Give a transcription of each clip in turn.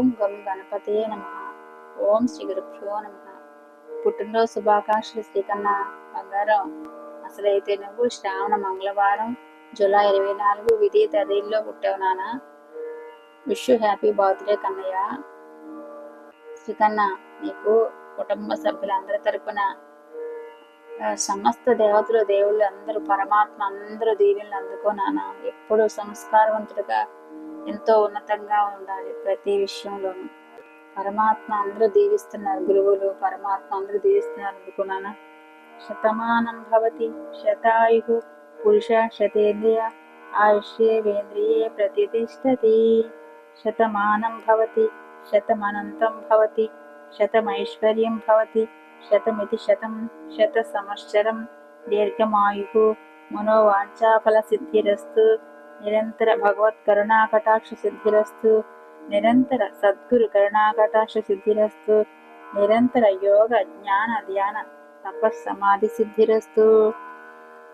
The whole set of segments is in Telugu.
ఓం గం గణపతే నమ. ఓం శ్రీ గురుభ్యో నమ. పుట్టినరోజు శుభాకాంక్షలు శ్రీకన్నా బంగారం. అసలైతే నువ్వు శ్రావణ మంగళవారం జూలై ఇరవై నాలుగు విధి తదిలో పుట్టావు నాన్న wish happy birthday Kannayya. Srikanna నీకు కుటుంబ సభ్యులందరి తరపున సమస్త దేవతలు దేవుళ్ళు అందరూ పరమాత్మ అందరూ దీవెనలు అందుకో నాన్న ఎప్పుడు సంస్కారవంతుడిగా ఎంతో ఉన్నతంగా ఉండాలి ప్రతి విషయంలోనూ. పరమాత్మ అందరూ దీవిస్తున్నారు గురువులు పరమాత్మ అందరూ దీవిస్తున్నారు అనుకున్నానా శతమానం భవతి శతాయు పురుష శతేంద్రియ ఆయుష్యేంద్రియే ప్రతిష్టతి. శతమానం భవతి శతమనంతం భవతి శతమైశ్వర్యం భవతి శతమితి శతం శత సంవత్సరం దీర్ఘమాయు మనోవాంఛాఫల సిద్ధిరస్తు నిరంతర భగవత్ కరుణాకటాక్ష సిద్ధిరస్తు నిరంతర సద్గురు కరుణాకటాక్ష సిద్ధిరస్తు నిరంతర యోగ జ్ఞాన ధ్యాన తపస్సమాధి సిద్ధిరస్తు.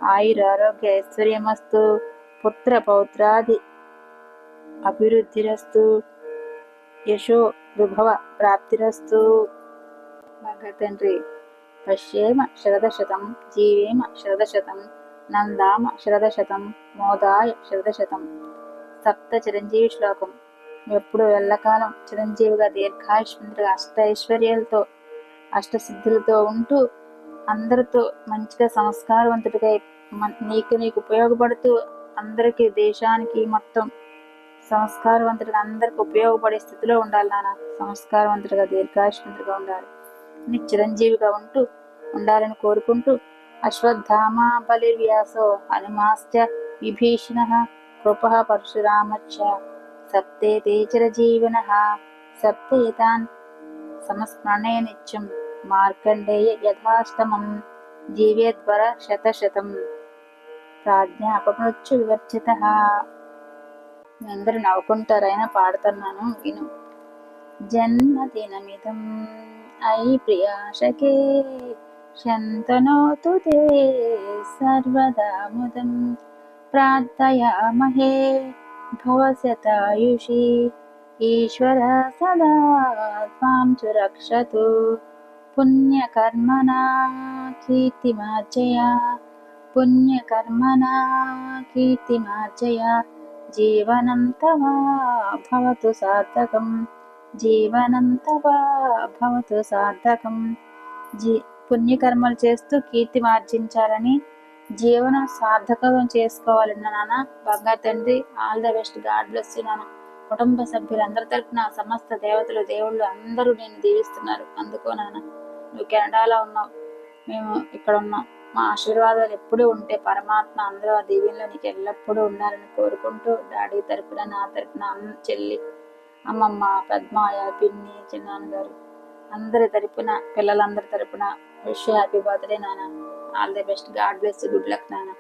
ఆయురారోగ్య ఐశ్వర్యమస్తు పుత్ర పౌత్రాది అభివృద్ధిరస్తు యశో విభవ ప్రాప్తిరస్తు. బాగా తండ్రి పశ్యేమ శరదశతం జీవేమ శరదశతం నందామ శరదశతం మోదాయ శరదశతం సప్త చిరంజీవి శ్లోకం ఎప్పుడు ఎల్లకాలం చిరంజీవిగా దీర్ఘాయుష్మంతుడిగా అష్ట ఐశ్వర్యాలతో అష్టసిద్ధులతో ఉంటూ అందరితో మంచిగా సంస్కారవంతుడిగా నీకు నీకు ఉపయోగపడుతూ అందరికీ దేశానికి మొత్తం సంస్కారవంతుడిగా అందరికి ఉపయోగపడే స్థితిలో ఉండాలి నాన్న. సంస్కారవంతుడిగా దీర్ఘాయుష్మంతుడిగా ఉండాలి. నీ చిరంజీవిగా ఉంటూ ఉండాలని కోరుకుంటూ అశ్వత్థామా బలివ్యాసో హనుమాశ్చ విభీషణ కృప పరశురామచ్చ సప్తే తే సప్తే తాన్ సమస్మరణే నిత్యం మార్కండేయ యథాష్టమం జీవేద్వర శతశతం ప్రాజ్ఞ అపమృత్యు వివర్జిత మీ అందరూ నవ్వుకుంటారైనా పాడుతున్నాను విను జన్మదినమిదం ఐ ప్రియాశకే శంతనోతు తే సర్వదా ముదం ప్రార్థయామహే భవశతాయుషి ఈశ్వర సదా త్వాం చ రక్షతు పుణ్యకర్మణా కీర్తిమార్జయ. పుణ్యకర్మణా కీర్తిమార్జయ. జీవనం తవ భవతు సార్థకం. జీవనం తవ భవతు సార్థకం. జీ పుణ్యకర్మలు చేస్తూ కీర్తి మార్జించాలని జీవనం సార్థకం చేసుకోవాలన్న నాన్న. బంగారు తండ్రి all the best. God bless నాన్న. కుటుంబ సభ్యులందరి తరపున సమస్త దేవతలు దేవుళ్ళు అందరూ నేను దీవిస్తున్నారు. అందుకో నాన్న నువ్వు కెనడాలో ఉన్నావు. మేము ఇక్కడ ఉన్నాం. మా ఆశీర్వాదాలు ఎప్పుడూ ఉంటే పరమాత్మ అందరూ ఆ దీవెనలో నీకు ఎల్లప్పుడూ ఉండాలని కోరుకుంటూ డాడీ తరపున నా తరపున చెల్లి అమ్మమ్మ పద్మాయ పిన్ని చిన్నాన్నగారు అందరి తరపున పిల్లలందరి తరపున విష్ హ్యాపీ బర్త్డే నాన్న. All the best. God bless good luck నాన్న.